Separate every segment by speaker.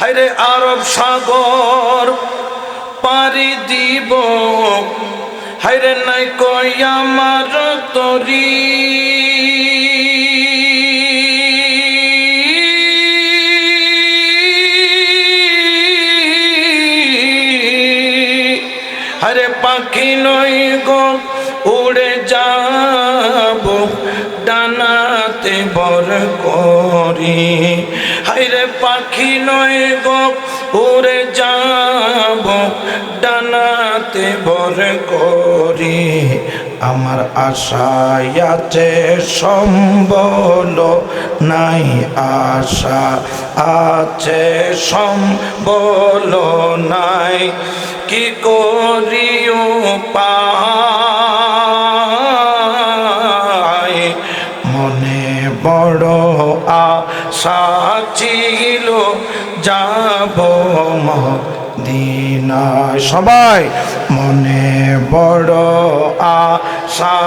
Speaker 1: হাইরে আরব সাগর পারি দিব। হাইরে নাই কই আমার তরি। হরে পাখি নই গো, উড়ে যাব ডানাতে বর করি। হাইরে পাখি নয় গো, উড়ে যাব। ডানাতে বর করি। আমার আশায় আছে সম্বল, নাই আশা আছে সম্বল, নাই কি করিও পায় বড় আশা ছিল, যাব মদিনায়। সবাই মনে বড় আশা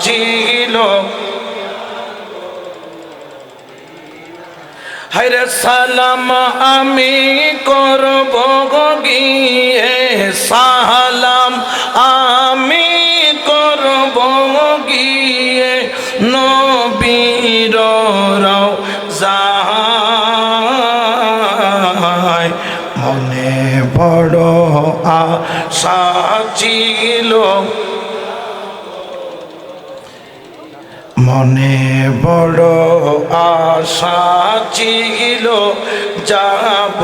Speaker 1: ছিল। হাইরে সালাম আমি করব গিয়ে সালাম। নবীর যায়। মনে বড় আশা ছিল। মনে বড় আশা ছিল, যাব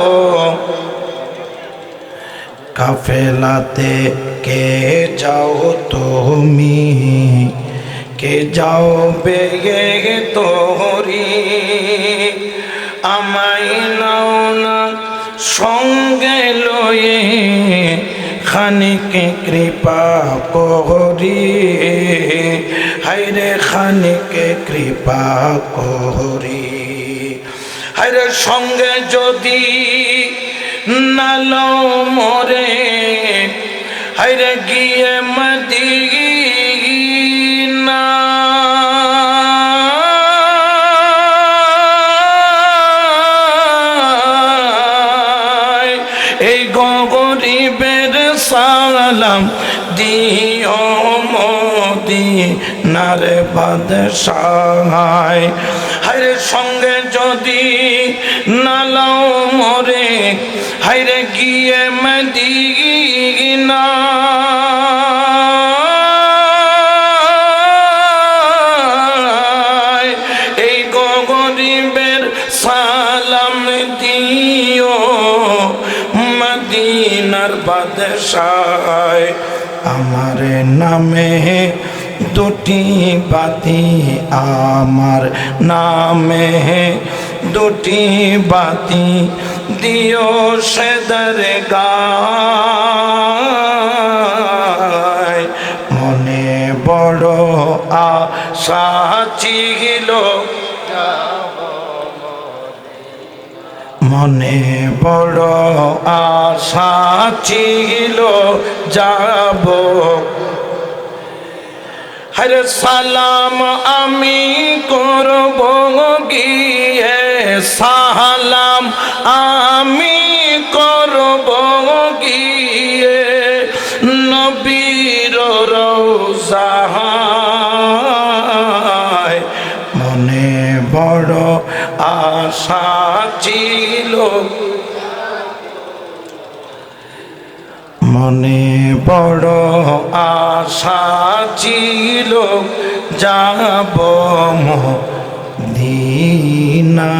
Speaker 1: কাফেলাতে কে যাও তুমি? কে যাও বেগে তোরি আমায় নাও না সঙ্গে লয়ে খানিকে কৃপা করি হাইরে খানিকে কৃপা করি হাইরে সঙ্গে যদি নাল মরে হাইরে গিয়ে মদিনা গরিবের সালাম দিও মোদি নারে বাদশাহায় হাইরে সঙ্গে যদি নালাও মরে হাইরে গিয়ে মদিনা এই সালাম দিও মদিনার বাদশায়। আমার নামে দুটি বাতি, আমার নামে দুটি বাতি, দিও সেদার গায়। মনে বড় আশা ছিল। মনে বড় আশা ছিল, যাব। হরে সালাম আমি করব গিয়ে, সালাম আমি করব গিয়ে। নবীর রোজায় আশা মনে বড় আশা ছিল যাব দিনা